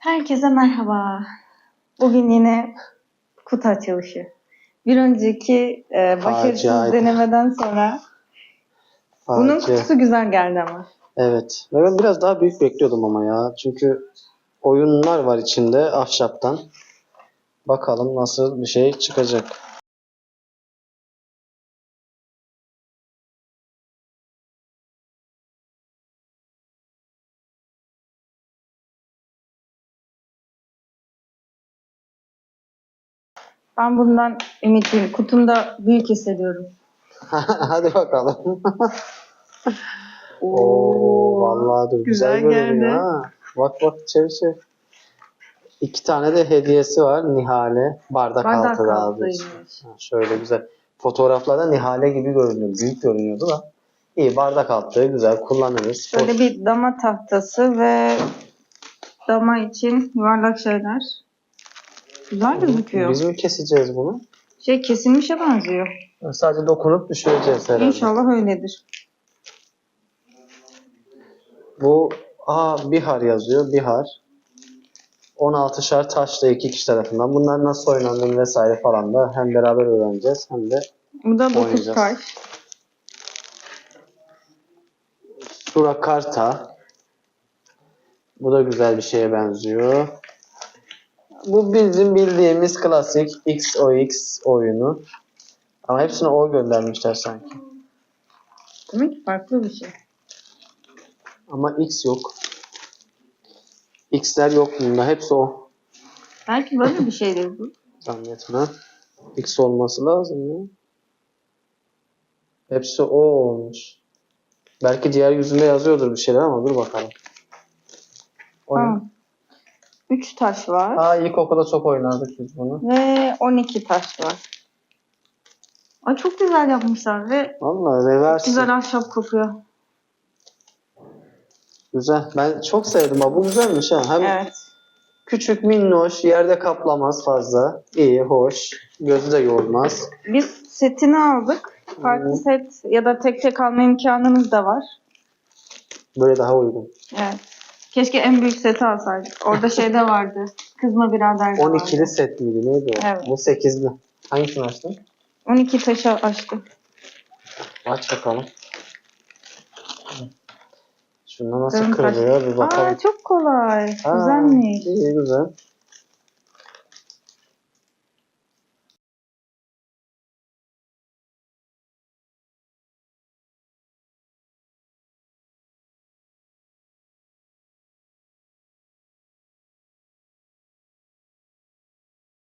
Herkese merhaba. Bugün yine kutu açılışı. Bir önceki e, başarısız denemeden sonra bunun Facia. kutusu güzel geldi ama. Evet. Ve Ben biraz daha büyük bekliyordum ama ya. Çünkü oyunlar var içinde ahşaptan. Bakalım nasıl bir şey çıkacak. Ben bundan ümitliyim. Kutumda büyük hissediyorum. Hadi bakalım. Oo, vallahi dur güzel, güzel görünüyor geldi. ha. Bak bak çevir çevir. İki tane de hediyesi var Nihale. Bardak, Bardak altı daha doğrusu. Ha, Şöyle güzel. Fotoğraflarda Nihale gibi görünüyor. Büyük görünüyordu da. İyi bardak altı güzel kullanırız. Şöyle Hoş. bir dama tahtası ve dama için yuvarlak şeyler. Güzel gözüküyor. Biz mi keseceğiz bunu? Şey kesilmişe benziyor. Sadece dokunup düşüreceğiz herhalde. İnşallah öyledir. Bu aa Bihar yazıyor. Bihar. 16 şar taşla iki kişi tarafından. Bunlar nasıl oynandığını vesaire falan da hem beraber öğreneceğiz hem de Bu da 9 Oynayacağız. taş. Surakarta. Bu da güzel bir şeye benziyor. Bu bizim bildiğimiz klasik XOX oyunu. Ama hepsine O göndermişler sanki. Demek ki farklı bir şey. Ama X yok. X'ler yok bunda. Hepsi O. Belki böyle bir şeydir bu. Zannetmem. X olması lazım ya. Hepsi O olmuş. Belki diğer yüzünde yazıyordur bir şeyler ama dur bakalım. O ne? 3 taş var Aa ilkokulda çok oynardık biz bunu. ve 12 taş var. Ay çok güzel yapmışlar ve Valla reverse. Güzel. güzel ahşap kokuyor. Ben çok sevdim ha. Bu güzelmiş ha. Hem Evet. küçük minnoş, yerde kaplamaz fazla. İyi, hoş. Gözü de yormaz. Biz setini aldık. Farklı Hı. set ya da tek tek alma imkanımız da var. Böyle daha uygun. Evet. Keşke en büyük seti alsaydık. Orada şey de vardı. Kızma birader de vardı. 12'li set miydi? Neydi o? Evet. Bu 8'li. Hangisini açtın? 12 taşı açtım. Aç bakalım. Şundan nasıl taş. kırılıyor bir bakalım. Aa çok kolay. Güzelmiş. İyi güzel.